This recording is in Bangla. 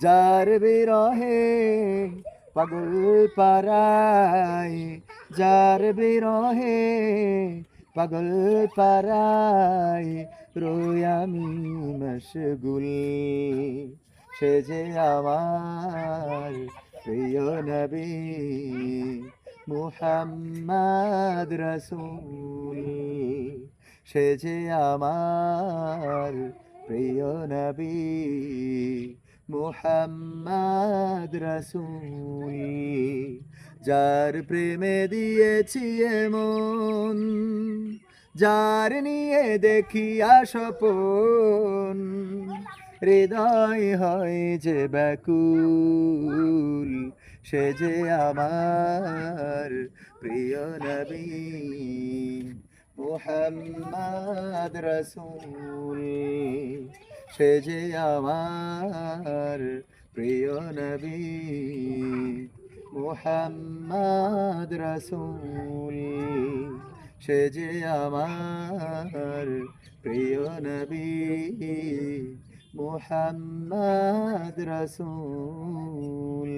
যার বিরহে পাগল পারায় যার বিরহে পাগল পারায় রোয় আমি মশগুল সে যে আমার প্রিয় নবী মুহাম্মদ রসুল সে যে আমার প্রিয় নবী মুহাম্মদ রসুল যার প্রেমে দিয়েছি মন যার নিয়ে দেখি আসপন হৃদয় হয় যে ব্যাকুল, সে যে আমার প্রিয় নবী। মুহাম্মদ রসুল সে যে আমার প্রিয় নবী মোহাম্মদ রসুল সে যে আমার প্রিয় নবী মোহাম্মদ রসুল।